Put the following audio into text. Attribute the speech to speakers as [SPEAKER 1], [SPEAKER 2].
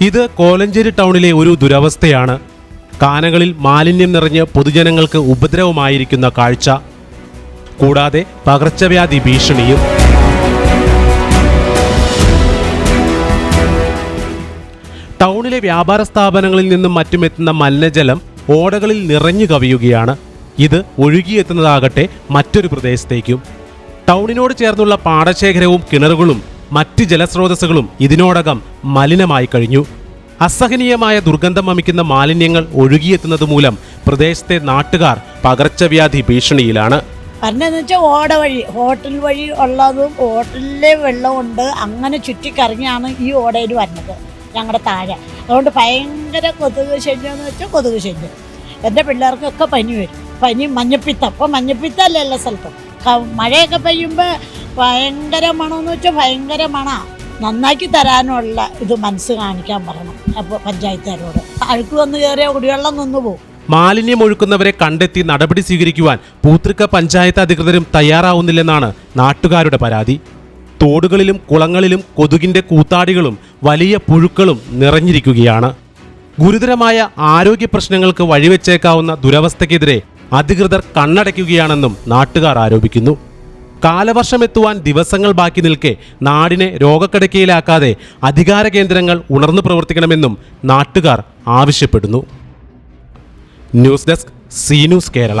[SPEAKER 1] ഇത് കോലഞ്ചേരി ടൗണിലെ ഒരു ദുരവസ്ഥയാണ്. കാനകളിൽ മാലിന്യം നിറഞ്ഞ് പൊതുജനങ്ങൾക്ക് ഉപദ്രവമായിരിക്കുന്ന കാഴ്ച. കൂടാതെ പകർച്ചവ്യാധി ഭീഷണിയും. ടൗണിലെ വ്യാപാര സ്ഥാപനങ്ങളിൽ നിന്നും മറ്റുമെത്തുന്ന മലിനജലം ഓടകളിൽ നിറഞ്ഞു കവിയുകയാണ്. ഇത് ഒഴുകിയെത്തുന്നതാകട്ടെ മറ്റൊരു പ്രദേശത്തേക്കും. ടൗണിനോട് ചേർന്നുള്ള പാടശേഖരവും കിണറുകളും മറ്റ് ജലസ്രോതസ്സുകളും ഇതിനോടകം മലിനമായി കഴിഞ്ഞു. അസഹനീയമായ ദുർഗന്ധം വമിക്കുന്ന മാലിന്യങ്ങൾ ഒഴുകിയെത്തുന്നത് മൂലം പ്രദേശത്തെ നാട്ടുകാർ പകർച്ചവ്യാധി ഭീഷണിയിലാണ്.
[SPEAKER 2] പറഞ്ഞതെന്ന് വെച്ചാൽ ഓട വഴി ഹോട്ടൽ വഴി ഉള്ളതും ഹോട്ടലിലെ വെള്ളമുണ്ട് അങ്ങനെ ചുറ്റിക്കറങ്ങിയാണ് ഈ ഓടയിൽ വരുന്നത് ഞങ്ങളുടെ താഴെ. അതുകൊണ്ട് ഭയങ്കര കൊതുക് ശല്യം വെച്ചാൽ കൊതുക് ശല്യം. എന്റെ പിള്ളേർക്കൊക്കെ പനി വരും. പനി മഞ്ഞപ്പിത്തം. അപ്പോൾ മഞ്ഞപ്പിത്തമല്ല എല്ലാ സ്ഥലത്തും. മഴയൊക്കെ പെയ്യുമ്പോൾ ഭയങ്കര മണമെന്ന് വെച്ചാൽ ഭയങ്കര മണ. നന്നാക്കി തരാനുള്ള ഇത് മനസ്സ് കാണിക്കാൻ പറയണം. അപ്പോൾ പഞ്ചായത്തുകാരോട്. അഴുക്ക് വന്നു കയറിയ കുടിവെള്ളം നിന്നു പോകും.
[SPEAKER 1] മാലിന്യം ഒഴുക്കുന്നവരെ കണ്ടെത്തി നടപടി സ്വീകരിക്കുവാൻ പൂത്തൃക്ക പഞ്ചായത്ത് അധികൃതരും തയ്യാറാവുന്നില്ലെന്നാണ് നാട്ടുകാരുടെ പരാതി. തോടുകളിലും കുളങ്ങളിലും കൊതുകിന്റെ കൂത്താടികളും വലിയ പുഴുക്കളും നിറഞ്ഞിരിക്കുകയാണ്. ഗുരുതരമായ ആരോഗ്യ പ്രശ്നങ്ങൾക്ക് വഴിവെച്ചേക്കാവുന്ന ദുരവസ്ഥയ്ക്കെതിരെ അധികൃതർ കണ്ണടയ്ക്കുകയാണെന്നും നാട്ടുകാർ ആരോപിക്കുന്നു. കാലവർഷം എത്തുവാൻ ദിവസങ്ങൾ ബാക്കി നിൽക്കെ നാടിനെ രോഗക്കിടക്കയിലാക്കാതെ അധികാര കേന്ദ്രങ്ങൾ ഉണർന്നു പ്രവർത്തിക്കണമെന്നും നാട്ടുകാർ ആവശ്യപ്പെടുന്നു. News desk C news Kerala.